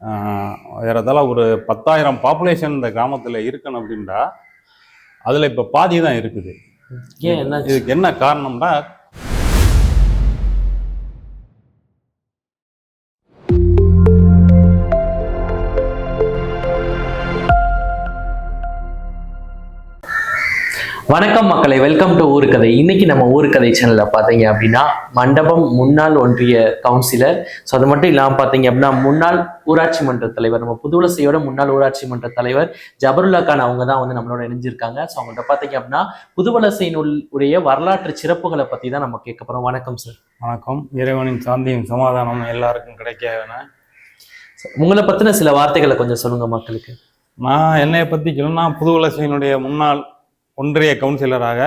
ஆஹ் ஏறத்தாழ ஒரு பத்தாயிரம் பாப்புலேஷன் இந்த கிராமத்தில் இருக்கணும் அப்படின்றா அதில் இப்போ பாதி தான் இருக்குது இதுக்கு என்ன காரணம்னா வணக்கம் மக்களை வெல்கம் டு ஊருக்கதை. இன்னைக்கு நம்ம ஊருக்கதை சேனல்ல பாத்தீங்க அப்படின்னா மண்டபம் முன்னாள் ஒன்றிய கவுன்சிலர் ஸோ அது மட்டும் இல்லாம பாத்தீங்க அப்படின்னா முன்னாள் ஊராட்சி மன்ற தலைவர் நம்ம புதுவலசையோட முன்னாள் ஊராட்சி மன்ற தலைவர் ஜபருல்லா கான் அவங்க தான் வந்து நம்மளோட இணைஞ்சிருக்காங்க. ஸோ அவங்கள்ட்ட பாத்தீங்க அப்படின்னா புதுவலசையினுள் உடைய வரலாற்று சிறப்புகளை பத்தி தான் நம்ம கேட்க போறோம். வணக்கம் சார் வணக்கம். இறைவனின் சாந்தியும் சமாதானமும் எல்லாருக்கும் கிடைக்க வேணும் உங்களை பத்தின சில வார்த்தைகளை கொஞ்சம் சொல்லுங்க மக்களுக்கு. நான் என்னைய பற்றி சொல்லணும்னா புதுவலசையினுடைய முன்னாள் ஒன்றிய கவுன்சிலராக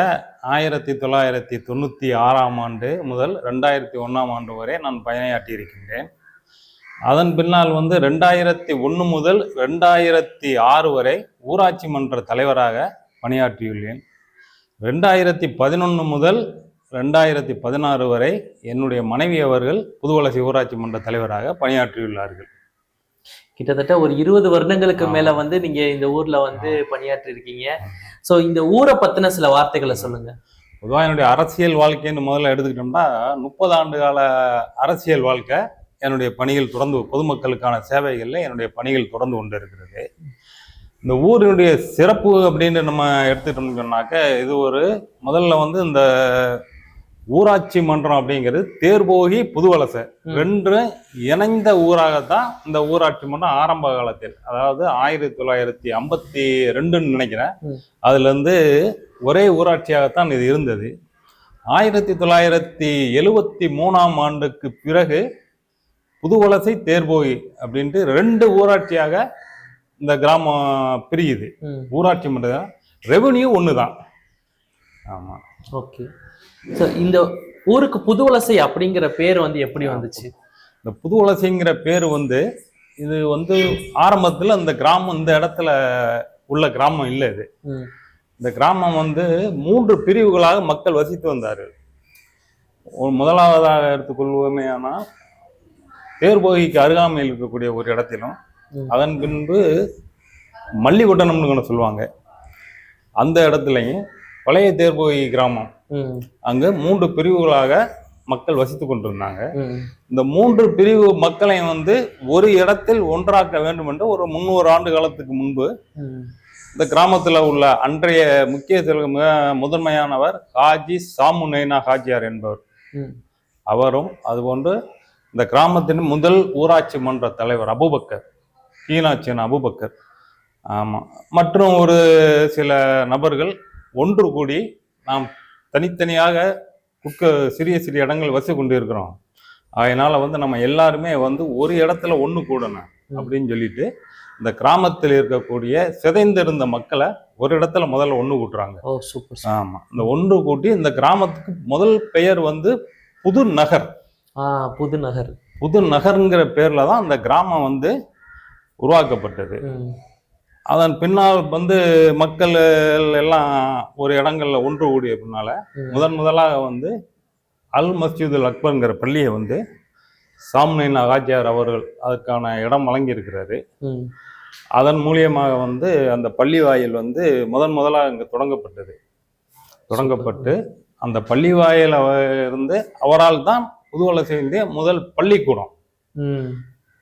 ஆயிரத்தி தொள்ளாயிரத்தி தொண்ணூற்றி ஆறாம் ஆண்டு முதல் ரெண்டாயிரத்தி ஒன்றாம் ஆண்டு வரை நான் பயணியாற்றி இருக்கின்றேன். அதன் பின்னால் வந்து ரெண்டாயிரத்தி ஒன்று முதல் ரெண்டாயிரத்தி ஆறு வரை ஊராட்சி மன்ற தலைவராக பணியாற்றியுள்ளேன். ரெண்டாயிரத்தி பதினொன்று முதல் ரெண்டாயிரத்தி பதினாறு வரை என்னுடைய மனைவி அவர்கள் புதுவலசி ஊராட்சி மன்ற தலைவராக பணியாற்றியுள்ளார்கள். கிட்டத்தட்ட ஒரு இருபது வருடங்களுக்கு. மேல வந்து நீங்க இந்த ஊர்ல வந்து பணியாற்றி இருக்கீங்க சோ இந்த ஊரை பத்தின சில வார்த்தைகளை சொல்லுங்க. பொதுவாக என்னுடைய அரசியல் வாழ்க்கைன்னு முதல்ல எடுத்துக்கிட்டோம்னா முப்பது ஆண்டு கால அரசியல் வாழ்க்கை என்னுடைய பணிகள் தொடர்ந்து பொதுமக்களுக்கான சேவைகளில் என்னுடைய பணிகள் தொடர்ந்து கொண்டு இருக்கிறது இந்த ஊரினுடைய சிறப்பு அப்படின்னு நம்ம எடுத்துக்கிட்டோம்னு சொன்னாக்க இது ஒரு முதல்ல வந்து இந்த ஊராட்சி மன்றம் அப்படிங்கிறது தேர்போகி புதுவலசை ம். ரெண்டு இணைந்த ஊராகத்தான் இந்த ஊராட்சி மன்றம் ஆரம்ப காலத்தில். அதாவது ஆயிரத்தி தொள்ளாயிரத்தி ஐம்பத்தி ரெண்டுன்னு நினைக்கிறேன். ம். அதுல இருந்து ஒரே ஊராட்சியாகத்தான் இது இருந்தது. ஆயிரத்தி தொள்ளாயிரத்தி எழுவத்தி மூணாம் ஆண்டுக்கு பிறகு புதுவலசை தேர்போகி அப்படின்ட்டு ரெண்டு ஊராட்சியாக இந்த கிராமம் பிரியுது. ஊராட்சி மன்றம் ரெவென்யூ ஒன்று தான் ஆமாம் ஓகே. சோ இந்த ஊருக்கு புதுவலசை அப்படிங்கிற பேர் வந்து எப்படி வந்துச்சு? இந்த புதுவலசைங்கிற பேர் வந்து இது வந்து ஆரம்பத்தில் இந்த கிராமம் இந்த இடத்துல உள்ள கிராமம் இல்லை இது. இந்த கிராமம் வந்து மூன்று பிரிவுகளாக மக்கள் வசித்து வந்தார்கள். ஒரு முதலாவதாக எடுத்துக்கொள்வோமே ஆனால் தேர்போகிக்கு அருகாமையில் இருக்கக்கூடிய ஒரு இடத்திலும். அதன் பின்பு மல்லிகுட்டனம்னு ஒன்று சொல்லுவாங்க. அந்த இடத்துலையும் பழைய தேர்போகி கிராமம். அங்கு மூன்று பிரிவுகளாக மக்கள் வசித்து கொண்டிருந்தாங்க. இந்த மூன்று பிரிவு மக்களையும் வந்து ஒரு இடத்தில் ஒன்றாக்க வேண்டும் என்று ஒரு முந்நூறு ஆண்டு காலத்துக்கு முன்பு இந்த கிராமத்தில் உள்ள அன்றைய முக்கிய மிக முதன்மையானவர் ஹாஜி சாமு நைனா ஹாஜியார் என்பவர். அவரும் அதுபோன்று இந்த கிராமத்தின் முதல் ஊராட்சி மன்ற தலைவர் அபுபக்கர் கீனாச்சின் அபுபக்கர். ஆமாம் மற்றும் ஒரு சில நபர்கள் ஒன்று கூடி நாம் தனித்தனியாக குக்க சிறிய சிறிய இடங்கள் வசி கொண்டு இருக்கிறோம் அதனால வந்து நம்ம எல்லாருமே வந்து ஒரு இடத்துல ஒன்று கூடணும் அப்படின்னு சொல்லிட்டு இந்த கிராமத்தில் இருக்கக்கூடிய சிதைந்திருந்த மக்களை ஒரு இடத்துல முதல்ல ஒன்று கூட்டுறாங்க. ஓ சூப்பர் ஆமா. இந்த ஒன்று கூட்டி இந்த கிராமத்துக்கு முதல் பெயர் வந்து புது நகர். புது நகர். புது நகர்ங்கிற பேர்ல தான் அந்த கிராமம் வந்து உருவாக்கப்பட்டது. அதன் பின்னால் வந்து மக்கள் எல்லாம் ஒரு இடங்கள்ல ஒன்று கூடிய பின்னால. முதன் முதலாக வந்து அல் மஸ்ஜிதுல் அக்பர்ங்கிற பள்ளியை வந்து சாம்னைன் ஆஜியார் அவர்கள் அதற்கான இடம் வழங்கியிருக்கிறாரு. அதன் மூலியமாக வந்து அந்த பள்ளி வாயில் வந்து முதன் முதலாக இங்கே தொடங்கப்பட்டது. தொடங்கப்பட்டு அந்த பள்ளி வாயில இருந்து அவரால் தான் புதுவலசையிலே முதல் பள்ளிக்கூடம்.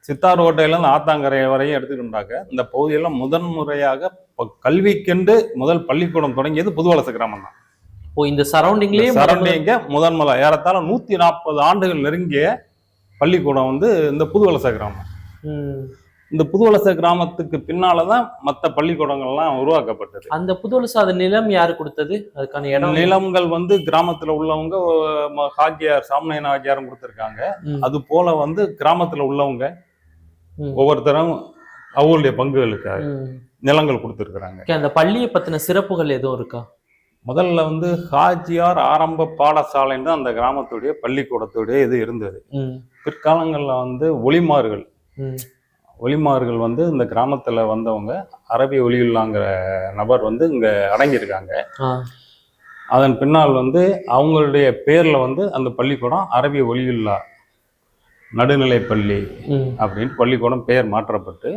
சித்தார் கோட்டையிலேருந்து ஆத்தாங்கரை வரையும் எடுத்துக்கிட்டாக்க இந்த பகுதியில் முதன் முறையாக ப- கல்விக்கென்று முதல் பள்ளிக்கூடம் தொடங்கியது புதுவலசை கிராமம் தான். ஓ இந்த சரௌண்டிங்லயே சரண்டிங்க முதன் முதல ஏறத்தாழ நூற்றி நாற்பது ஆண்டுகள் நெருங்கிய பள்ளிக்கூடம் வந்து இந்த புதுவலசை கிராமம். இந்த புதுவலசை கிராமத்துக்கு பின்னால தான் மற்ற பள்ளிக்கூடங்கள்லாம் உருவாக்கப்பட்டது. அந்த புதுவலசை அது நிலம் யாரு கொடுத்தது? அதுக்கான இடம்? நிலங்கள் வந்து கிராமத்துல உள்ளவங்க ஹாஜியார் சாமனையன் ஹாஜியாரும் கொடுத்துருக்காங்க. அது போல வந்து கிராமத்துல உள்ளவங்க. ஒவ்வொருத்தரும் அவங்களுடைய பங்குகளுக்காக. நிலங்கள் கொடுத்துருக்குறாங்க. அந்த பள்ளியை பத்தின சிறப்புகள் எதுவும் இருக்கா? முதல்ல வந்து ஹாஜியார் ஆரம்ப பாடசாலைன்னு தான் அந்த கிராமத்துடைய பள்ளிக்கூடத்துடைய இது இருந்தது. பிற்காலங்கள்ல வந்து ஒளிமார்கள் ஒளிமார்கள் வந்து இந்த கிராமத்துல வந்தவங்க அரபி ஒளியுள்ளாங்கிற நபர் வந்து இங்க அடங்கியிருக்காங்க. அதன் பின்னால் வந்து அவங்களுடைய பேர்ல வந்து அந்த பள்ளிக்கூடம் அரபி ஒளியுல்லா நடுநிலைப்பள்ளி. அப்படின்னு பள்ளிக்கூடம் பெயர் மாற்றப்பட்டு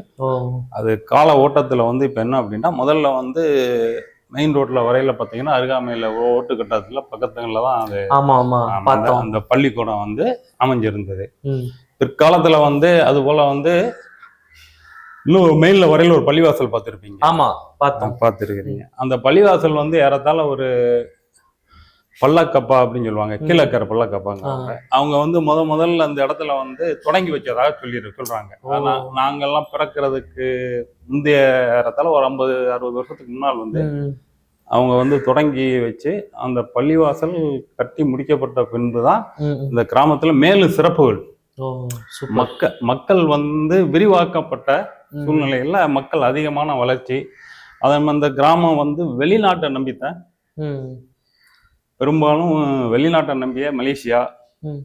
அது கால ஓட்டத்தில் வந்து இப்போ என்ன அப்படின்னா முதல்ல வந்து மெயின் ரோட்ல வரையில பார்த்தீங்கன்னா அருகாமையில் ஓட்டு கட்டத்தில் பக்கத்துங்களில் தான் அது ஆமா ஆமா. அந்த- பார்த்தோம். அந்த பள்ளிக்கூடம் வந்து அமைஞ்சிருந்தது. பிற்காலத்துல வந்து அது போல வந்து இன்னும் மெயின்ல வரையில ஒரு பள்ளிவாசல் பார்த்துருப்பீங்க. ஆமா பார்த்தோம். பார்த்துருக்கிறீங்க. அந்த பள்ளிவாசல் வந்து ஏறத்தாழ ஒரு பள்ளக்கப்பா அப்படின்னு சொல்லுவாங்க கீழக்கரை பள்ளக்கப்பாங்க அவங்க வந்து முத முதல்ல அந்த இடத்துல வந்து தொடங்கி வச்சதாக சொல்லி சொல்றாங்க ஓ. ஆனா நாங்கெல்லாம் பிறக்கிறதுக்கு முந்தைய ஏறத்தாழ ஒரு ஐம்பது அறுபது வருஷத்துக்கு முன்னால் வந்து. அவங்க வந்து தொடங்கி வச்சு அந்த பள்ளிவாசல் கட்டி முடிக்கப்பட்ட பின்பு தான். இந்த கிராமத்துல மேலும் சிறப்புகள் மக்க மக்கள் வந்து விரிவாக்கப்பட்ட. சூழ்நிலையில மக்கள் அதிகமான வளர்ச்சி அதன் அந்த கிராமம் வந்து வெளிநாட்டை நம்பித்தான். பெரும்பாலும் வெளிநாட்டை நம்பிய மலேசியா.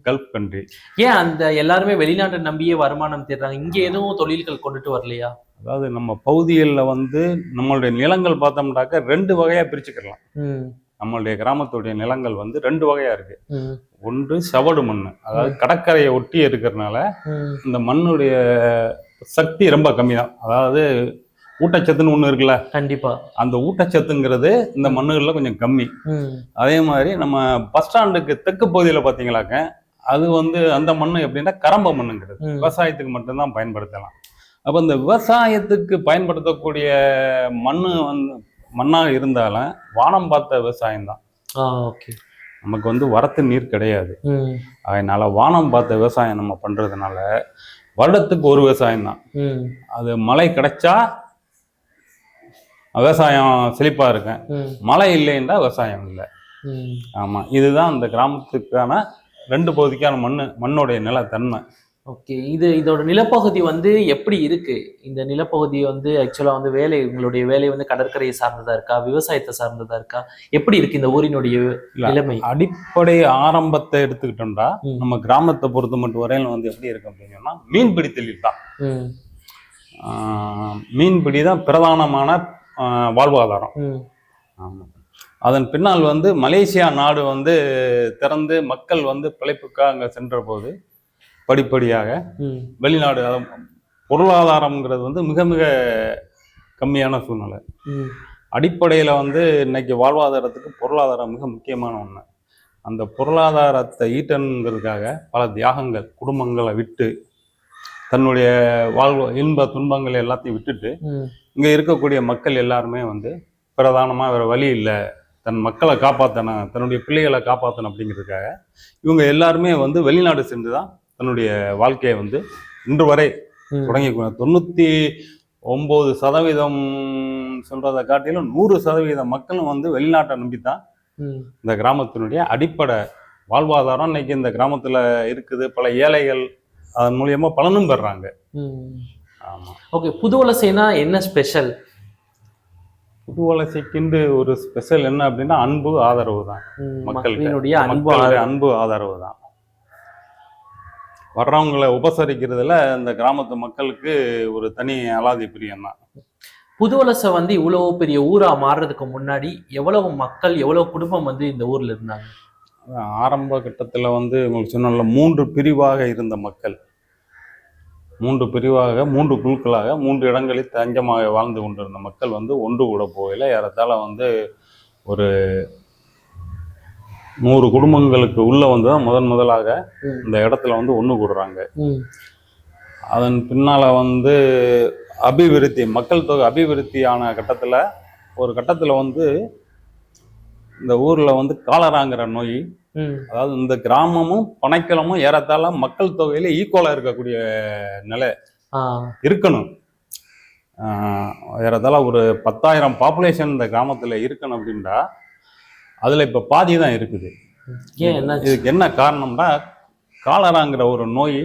கல்ஃப் கண்ட்ரி ஏன் அந்த எல்லாருமே வெளிநாட்டை நம்பியே வருமானம் தேடுறாங்க? இங்க எதுவும் தொழில்கள் கொண்டுட்டு வரலையா? அதாவது நம்ம பகுதிகளில் வந்து நம்மளுடைய நிலங்கள் பார்த்தோம்னாக்க ரெண்டு வகையா பிரிச்சுக்கலாம். நம்மளுடைய கிராமத்துடைய நிலங்கள் வந்து ரெண்டு வகையா இருக்கு. ஒன்று சவடு மண் அதாவது கடற்கரையை ஒட்டி இருக்கிறதுனால. இந்த மண்ணுடைய சக்தி ரொம்ப கம்மி தான் அதாவது ஊட்டச்சத்துன்னு ஒன்று இருக்குல்ல? கண்டிப்பா. அந்த ஊட்டச்சத்துங்கிறது இந்த மண்ணுகளில் கொஞ்சம் கம்மி. அதே மாதிரி நம்ம பஸ் ஸ்டாண்டுக்கு தெற்கு பகுதியில் பார்த்தீங்களாக்க அது வந்து அந்த மண் எப்படின்னா கரம்ப மண்ணுங்கிறது. விவசாயத்துக்கு மட்டும்தான் பயன்படுத்தலாம். அப்போ இந்த விவசாயத்துக்கு பயன்படுத்தக்கூடிய மண் வந்து மண்ணாக இருந்தாலும் வானம் பார்த்த விவசாயம் தான் ஓகே. நமக்கு வந்து வரத்து நீர் கிடையாது. அதனால வானம் பார்த்த விவசாயம் நம்ம பண்ணுறதுனால வருடத்துக்கு ஒரு விவசாயம் தான். அது மழை கிடைச்சா விவசாயம் செழிப்பாக இருக்கும். மழை இல்லைன்னா விவசாயம் இல்லை. ஆமாம் இதுதான் இந்த கிராமத்துக்கான ரெண்டு பகுதிக்கான மண் மண்ணுடைய நிலத்தன்மை ஓகே இது இதோட நிலப்பகுதி வந்து எப்படி இருக்கு இந்த நிலப்பகுதி வந்து ஆக்சுவலா வந்து வேலை உங்களுடைய வேலை வந்து கடற்கரையை சார்ந்ததா இருக்கா விவசாயத்தை சார்ந்ததா இருக்கா எப்படி இருக்கு இந்த ஊரினுடைய. நிலைமை அடிப்படை ஆரம்பத்தை எடுத்துக்கிட்டோம்டா ம். நம்ம கிராமத்தை பொறுத்த மட்டும் வரையில வந்து எப்படி இருக்கு அப்படின்னு சொன்னா மீன்பிடி தொழில் தான் மீன்பிடி தான் பிரதானமான வாழ்வாதாரம். ஆமாம் அதன் பின்னால் வந்து மலேசியா நாடு வந்து திறந்து மக்கள் வந்து பிழைப்புக்காக அங்கே சென்ற போது படிப்படியாக. வெளிநாடு பொருளாதாரம்ங்கிறது வந்து மிக மிக கம்மியான சூழ்நிலை. அடிப்படையில் வந்து இன்னைக்கு வாழ்வாதாரத்துக்கு பொருளாதாரம் மிக முக்கியமான ஒன்று அந்த பொருளாதாரத்தை ஈட்டணுங்கிறதுக்காக பல தியாகங்கள் குடும்பங்களை விட்டு தன்னுடைய வாழ்வு இன்ப துன்பங்கள் எல்லாத்தையும் விட்டுட்டு. இங்கே இருக்கக்கூடிய மக்கள் எல்லாருமே வந்து பிரதானமாக வேறு வழி இல்லை தன் மக்களை காப்பாற்றணும் தன்னுடைய பிள்ளைகளை காப்பாற்றணும் அப்படிங்கிறதுக்காக இவங்க எல்லாருமே வந்து வெளிநாடு சென்று தான் தன்னுடைய வாழ்க்கையை வந்து இன்று வரை. தொடங்கி தொண்ணூற்றி ஒம்பது சதவீதம் சொல்கிறத காட்டிலும் நூறு சதவீத மக்களும் வந்து வெளிநாட்டை நம்பி தான் ம். இந்த கிராமத்தினுடைய அடிப்படை வாழ்வாதாரம் இன்னைக்கு இந்த கிராமத்தில் இருக்குது பல ஏழைகள் அதன் மூலியமாக பலனும். ஆமாம் ஓகே புது வலசைனா என்ன ஸ்பெஷல் புது வளர்ச்சிக்குண்டு ஒரு ஸ்பெஷல் என்ன அப்படின்னா அன்பு ஆதரவு தான். அன்பு மக்களுடைய ஆதரவு. அன்பு ஆதரவு தான். வர்றவங்களை உபசரிக்கிறதுல இந்த கிராமத்து மக்களுக்கு ஒரு தனி அலாதி பிரியம் தான். புது வலசை வந்து இவ்வளவு பெரிய ஊரா மாறுறதுக்கு முன்னாடி எவ்வளவு மக்கள் எவ்வளவு குடும்பம் வந்து இந்த ஊர்ல இருந்தாங்க? ஆரம்ப கட்டத்தில் வந்து உங்களுக்கு சொன்னல மூன்று பிரிவாக இருந்த மக்கள். மூன்று பிரிவாக மூன்று குழுக்களாக மூன்று இடங்களில் தஞ்சமாக வாழ்ந்து கொண்டிருந்த மக்கள் வந்து ஒன்று கூட போகல ஏறத்தாழ வந்து ஒரு நூறு குடும்பங்களுக்கு உள்ள வந்து தான் முதன் முதலாக. இந்த இடத்துல வந்து ஒன்று கூடுறாங்க. அதன் பின்னால வந்து அபிவிருத்தி மக்கள் தொகை அபிவிருத்தியான கட்டத்தில் ஒரு கட்டத்தில் வந்து இந்த ஊரில் வந்து காலராங்கிற நோய். அதாவது இந்த கிராமமும் பனைக்கிழமும் ஏறத்தாழ மக்கள் தொகையில ஈக்குவலாக இருக்கக்கூடிய நிலை. இருக்கணும். ஏறத்தாழ ஒரு பத்தாயிரம் பாப்புலேஷன் இந்த கிராமத்தில் இருக்கணும் அப்படின்னா அதில் இப்போ பாதி தான் இருக்குது. இதுக்கு என்ன காரணம்னா காலராங்கிற ஒரு நோய்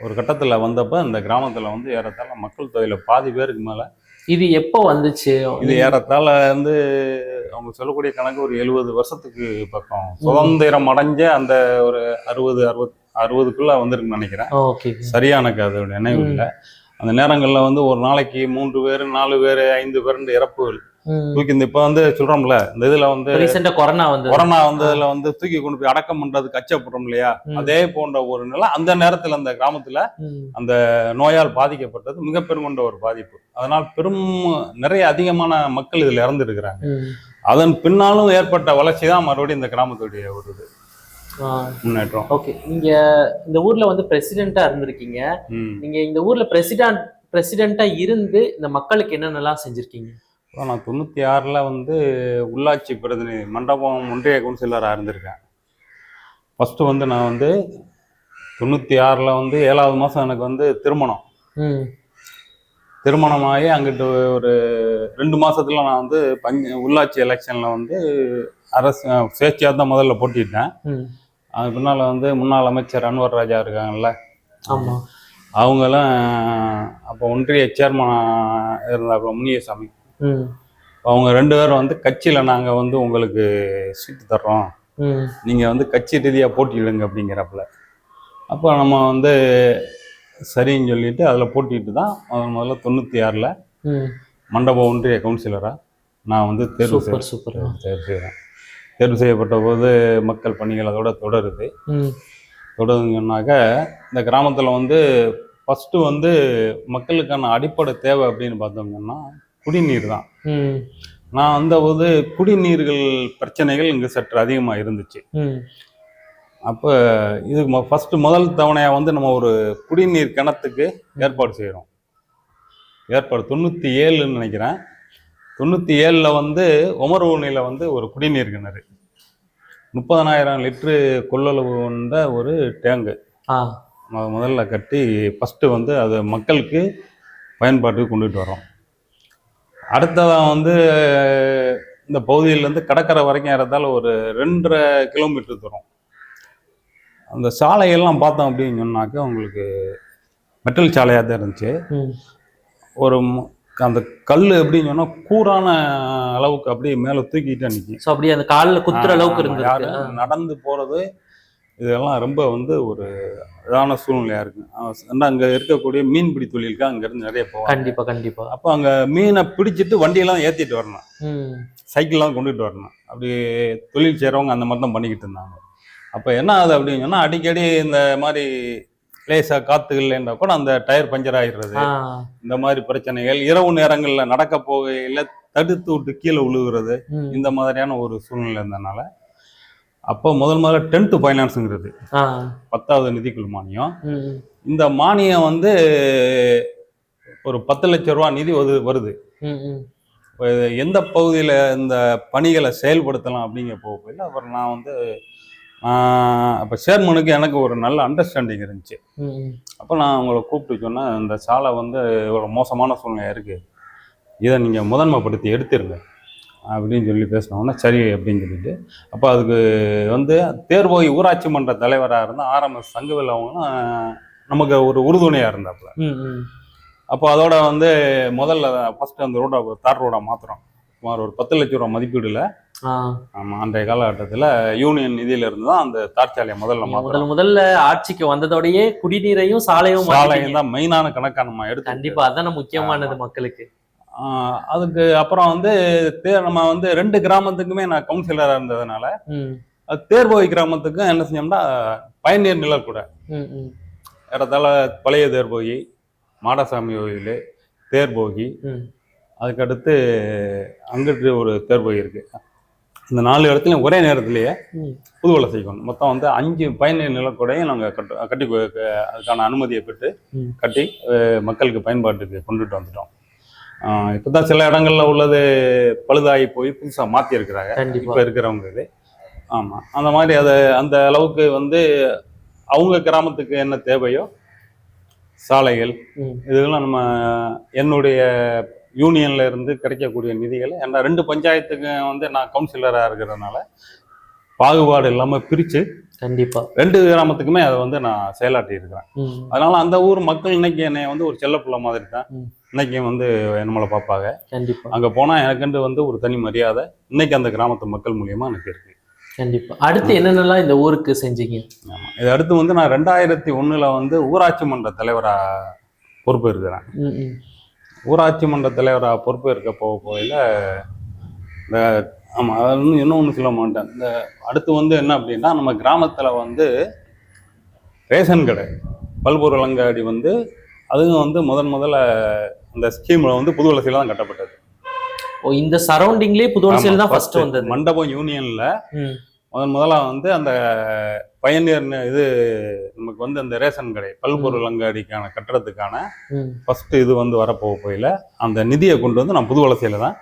ஒரு கட்டத்தில் வந்தப்ப இந்த கிராமத்தில் வந்து ஏறத்தாழ மக்கள் தொகையில் பாதி பேருக்கு மேலே இது எப்போ வந்துச்சு? இது ஏறத்தாழ வந்து அவங்க சொல்லக்கூடிய கணக்கு ஒரு எழுபது வருஷத்துக்கு பக்கம். சுதந்திரம் அடைஞ்ச அந்த ஒரு அறுபது அறுபத் அறுபதுக்குள்ள வந்திருக்குன்னு நினைக்கிறேன். ஓகே. சரியா எனக்கு அதோட நினைவு. இல்லை. அந்த நேரங்களில் வந்து ஒரு நாளைக்கு மூன்று பேர் நாலு பேர் ஐந்து பேர் இறப்புகள். தூக்கி இந்த இப்ப வந்து சொல்றோம்ல இந்த இதுல வந்து கொரோனா வந்து கொரோனா வந்ததுல வந்து தூக்கி கொண்டு போய் அடக்கம் பண்றதுக்கு அச்சப்படுறோம் இல்லையா. அதே போன்ற ஒரு நிலை அந்த நேரத்துல அந்த கிராமத்துல நோயால் பாதிக்கப்பட்டது மிக பெருங்கொண்ட ஒரு பாதிப்பு. அதனால் பெரும் நிறைய அதிகமான மக்கள் இதுல இறந்துருக்கிறாங்க. அதன் பின்னாலும் ஏற்பட்ட வளர்ச்சி தான் மறுபடியும் இந்த கிராமத்துடைய ஒரு இது. முன்னேற்றம். ஓகே. நீங்க இந்த ஊர்ல வந்து பிரசிடென்ட்டா இருந்திருக்கீங்க. நீங்க இந்த ஊர்ல பிரசிடென்ட் பிரசிடென்ட்டா இருந்து இந்த மக்களுக்கு என்னென்னலாம் செஞ்சிருக்கீங்க? நான் தொண்ணூற்றி ஆறில் வந்து உள்ளாட்சி பிரதிநிதி மண்டபம் ஒன்றிய கவுன்சிலராக இருந்திருக்கேன். ஃபஸ்ட்டு வந்து நான் வந்து தொண்ணூற்றி ஆறில் வந்து ஏழாவது மாதம் எனக்கு வந்து திருமணம். திருமணமாகி அங்கிட்டு ஒரு ரெண்டு மாசத்துல நான் வந்து பஞ்ச உள்ளாட்சி எலெக்ஷனில் வந்து அரசு சுயேட்சையாக தான் முதல்ல போட்டிட்டேன் அது பின்னால் வந்து முன்னாள் அமைச்சர் அன்வர் ராஜா இருக்காங்கல்ல. ஆமா. அவங்களும் அப்போ ஒன்றிய சேர்மனாக இருந்தாப்புல முனியசாமி. அவங்க ரெண்டு பேரும் வந்து கட்சியில் நாங்கள் வந்து உங்களுக்கு சீட்டு தர்றோம். நீங்கள் வந்து கட்சி ரீதியாக போட்டியிடுங்க அப்படிங்கிறப்பல. அப்போ நம்ம வந்து சரின்னு சொல்லிட்டு அதில் போட்டிட்டு தான் முதல் முதல்ல தொண்ணூற்றி ஆறில் ம். மண்டபம் ஒன்றிய கவுன்சிலராக நான் வந்து தேர்வு சூப்பர் சூப்பர். தேர்வு செய்கிறேன் தேர்வு செய்யப்பட்ட போது மக்கள் பணிகள் அதோட தொடருது. தொடருங்கன்னாக்க இந்த கிராமத்தில் வந்து ஃபஸ்ட்டு வந்து மக்களுக்கான அடிப்படை தேவை அப்படின்னு பார்த்தோம்னா குடிநீர் தான் நான் வந்தபோது குடிநீர்கள் பிரச்சனைகள் இங்கே சற்று அதிகமாக இருந்துச்சு. அப்போ இது ஃபஸ்ட்டு முதல் தவணையாக வந்து நம்ம ஒரு குடிநீர் கிணத்துக்கு ஏற்பாடு செய்கிறோம் ஏற்பாடு தொண்ணூற்றி ஏழுன்னு நினைக்கிறேன். தொண்ணூற்றி ஏழில் வந்து உமர்வூனியில் வந்து ஒரு குடிநீர் கிணறு. முப்பதனாயிரம் லிட்ரு கொள்ளளவு கொண்ட ஒரு டேங்கு. முதல்ல கட்டி ஃபஸ்ட்டு வந்து அது மக்களுக்கு பயன்பாட்டுக்கு கொண்டுட்டு வரோம் அடுத்ததாக வந்து இந்த பகுதியிலேருந்து கடற்கரை வரைக்கும் ஏறத்தால ஒரு ரெண்டரை கிலோமீட்டர் தூரம். அந்த சாலையெல்லாம் பார்த்தோம் அப்படின்னு சொன்னாக்க உங்களுக்கு மெட்டல் சாலையாக தான் இருந்துச்சு. ஒரு அந்த கல் எப்படின்னு சொன்னால் கூரான அளவுக்கு அப்படியே மேலே தூக்கிட்டு நிற்கும் ஸோ அப்படியே அந்த காலில் குத்துற அளவுக்கு ஆ. நடந்து போறது இதெல்லாம் ரொம்ப வந்து ஒரு இதான சூழ்நிலையா இருக்கு. ஏன்னா அங்க இருக்கக்கூடிய மீன்பிடி தொழிலுக்கு அங்க இருந்து நிறைய போவாங்க. கண்டிப்பா கண்டிப்பா. அப்போ அங்க மீனை பிடிச்சிட்டு வண்டியெல்லாம் ஏத்திட்டு வரணும். சைக்கிள்லாம் கொண்டுட்டு வரணும். அப்படி தொழில் செய்றவங்க அந்த மாதிரி தான் பண்ணிக்கிட்டு இருந்தாங்க. அப்போ என்ன ஆகுது அப்படின்னு சொன்னா அடிக்கடி இந்த மாதிரி லேசா காத்து இல்லைன்னா கூட அந்த டயர் பஞ்சர் ஆயிடுறது. இந்த மாதிரி பிரச்சனைகள் இரவு நேரங்கள்ல நடக்க போகையில தடுத்து விட்டு கீழே விழுகிறது இந்த மாதிரியான ஒரு சூழ்நிலை இருந்தனால அப்போ முதல் முதல்ல டென்த்து ஃபைனான்ஸுங்கிறது. பத்தாவது நிதிக்குழு மானியம். இந்த மானியம் வந்து ஒரு பத்து லட்ச ரூபா நிதி வருது வருது. எந்த பகுதியில் இந்த பணிகளை செயல்படுத்தலாம் அப்படிங்கிற போகையில் அப்புறம் நான் வந்து அப்போ சேர்மனுக்கு எனக்கு ஒரு நல்ல அண்டர்ஸ்டாண்டிங் இருந்துச்சு. அப்போ நான் அவங்கள கூப்பிட்டு சொன்னேன் இந்த சாலை வந்து ஒரு மோசமான சூழ்நிலை இருக்குது இதை நீங்கள் முதன்மைப்படுத்தி எடுத்துருங்க. அப்படின்னு சொல்லி பேசினோன்னா சரி அப்படின்னு சொல்லிட்டு அப்போ அதுக்கு வந்து தேர்வோய் ஊராட்சி மன்ற தலைவராக இருந்த ஆர்எம்எஸ் சங்கவில் அவங்களும் நமக்கு ஒரு உறுதுணையாக இருந்தாப்புல. அப்போ அதோட வந்து முதல்ல ஃபஸ்ட்டு அந்த ரோடை தார் ரோடை மாற்றுறோம் சுமார் ஒரு பத்து லட்ச ரூபா மதிப்பீடுல. ஆ. ஆமாம் அன்றைய காலகட்டத்தில் யூனியன் நிதியில இருந்து தான் அந்த தார் சாலையை முதல்ல முதல் முதல்ல ஆட்சிக்கு வந்ததோடயே குடிநீரையும் சாலையும் சாலையும். தான் மெயினான கணக்காக நம்ம எடுத்து கண்டிப்பா அதான முக்கியமானது மக்களுக்கு. அதுக்கு அப்புறம் வந்து நம்ம வந்து ரெண்டு கிராமத்துக்குமே நான் கவுன்சிலராக இருந்ததுனால தேர்போய் கிராமத்துக்கும் என்ன செஞ்சோம்னா பயனீர் நிழற்கூட ம் ம். ஏறத்தாழ பழைய தேர்போகி மாடசாமி கோயில் தேர்போகி அதுக்கடுத்து அங்கிட்டு ஒரு தேர்போகி இருக்கு. இந்த நாலு இடத்துலையும் ஒரே நேரத்திலேயே புதுவலை செய்யணும். மொத்தம் வந்து அஞ்சு பயனீர் நிலக்கூடையும் நாங்கள் கட்டு கட்டி அதுக்கான அனுமதியை பெற்று. கட்டி மக்களுக்கு பயன்பாட்டுக்கு கொண்டுட்டு வந்துட்டோம். இப்போ தான் சில இடங்கள்ல உள்ளது பழுதாகி போய் புதுசாக மாற்றி இருக்கிறாங்க கண்டிப்பா. இப்போ இருக்கிறவங்க இது. ஆமாம் அந்த மாதிரி அதை அந்த அளவுக்கு வந்து அவங்க கிராமத்துக்கு என்ன தேவையோ சாலைகள் இதெல்லாம் நம்ம என்னுடைய யூனியன்ல இருந்து கிடைக்கக்கூடிய நிதிகளை ஏன்னா ரெண்டு பஞ்சாயத்துக்கு வந்து நான் கவுன்சிலராக இருக்கிறதுனால பாகுபாடு இல்லாமல் பிரித்து கண்டிப்பா. ரெண்டு கிராமத்துக்குமே அதை வந்து நான் செயலாற்றி இருக்கிறேன் அதனால அந்த ஊர் மக்கள் இன்னைக்கு என்னை வந்து ஒரு செல்லப்பிள்ளை மாதிரி தான். இன்னைக்கும் வந்து நம்மளை பார்ப்பாங்க. கண்டிப்பா. அங்கே போனால் எனக்குண்டு வந்து ஒரு தனி மரியாதை. இன்னைக்கு அந்த கிராமத்து மக்கள் மூலியமா எனக்கு இருக்கு. கண்டிப்பா. அடுத்து என்னென்னலாம் இந்த ஊருக்கு செஞ்சீங்க? ஆமாம் இது அடுத்து வந்து நான் ரெண்டாயிரத்தி ஒண்ணுல வந்து ஊராட்சி மன்ற தலைவராக பொறுப்பு இருக்கிறேன். ஊராட்சி மன்ற தலைவராக பொறுப்பு இருக்க போக போகையில் இந்த ஆமாம் அது வந்து இன்னொன்று சொல்ல மாட்டேன். இந்த அடுத்து வந்து என்ன அப்படின்னா நம்ம கிராமத்தில் வந்து ரேஷன் கடை பல்பொருள் அங்காடி வந்து அதுவும் வந்து முதன் முதல்ல இந்த ஸ்கீமில் வந்து புது வளர்ச்சியில் தான் கட்டப்பட்டது. ஓ இந்த சரௌண்டிங்லயே புதுவலசையில் தான் ஆமா, ஃபர்ஸ்ட் வந்தது. மண்டபம் யூனியனில் முதன் முதல்ல வந்து அந்த பயனியர் இது நமக்கு வந்து அந்த ரேஷன் கடை பல்பொருள் அங்காடிக்கான கட்டடத்துக்கான ம். ஃபர்ஸ்ட் இது வந்து வரப்போக போயில அந்த நிதியை கொண்டு வந்து நான் புது வளர்ச்சியில் தான்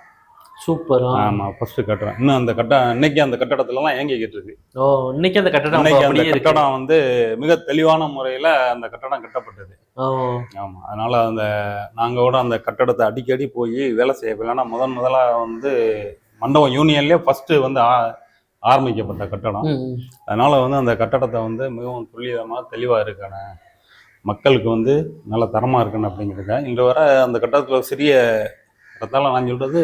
சூப்பர். ஆமாம் ஃபர்ஸ்ட் கட்டுறேன் இன்னும் அந்த கட்ட இன்னைக்கு அந்த கட்டடத்துலலாம் இயங்கிக்கிட்டு இருக்கு. ஓ இன்னைக்கு அந்த கட்டடம் இன்னைக்கு அந்த கட்டடம் வந்து மிக தெளிவான முறையில் அந்த கட்டடம் கட்டப்பட்டது. ஆமாம் அதனால அந்த நாங்கள் கூட அந்த கட்டடத்தை அடிக்கடி போய் வேலை செய்ய ஏன்னா முதன் முதலாக வந்து மண்டபம் யூனியன்லேயே ஃபர்ஸ்ட் வந்து ஆரம்பிக்கப்பட்ட கட்டடம். அதனால வந்து அந்த கட்டடத்தை வந்து மிகவும் துல்லியமாக தெளிவாக இருக்கணும் மக்களுக்கு வந்து நல்ல தரமாக இருக்கணும் அப்படிங்கிறதுக்காக. இன்று வர அந்த கட்டடத்தில் சிறிய கட்டத்தால நான் சொல்றது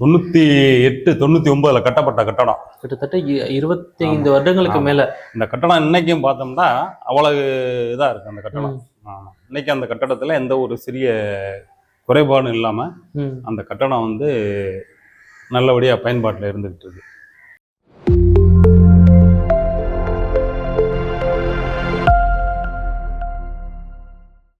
தொண்ணூற்றி எட்டு தொண்ணூற்றி ஒன்பதுல கட்டப்பட்ட கட்டடம் கிட்டத்தட்ட இருபத்தி ஐந்து வருடங்களுக்கு. மேல இந்த கட்டடம் இன்னைக்கும் பார்த்தோம்னா அவ்வளவு இதாக இருக்கு அந்த கட்டடம். இன்னைக்கு அந்த கட்டடத்தில் எந்த ஒரு சிறிய குறைபாடும் இல்லாமல் ம். அந்த கட்டடம் வந்து நல்லபடியாக பயன்பாட்டில் இருந்துகிட்டு இருக்கு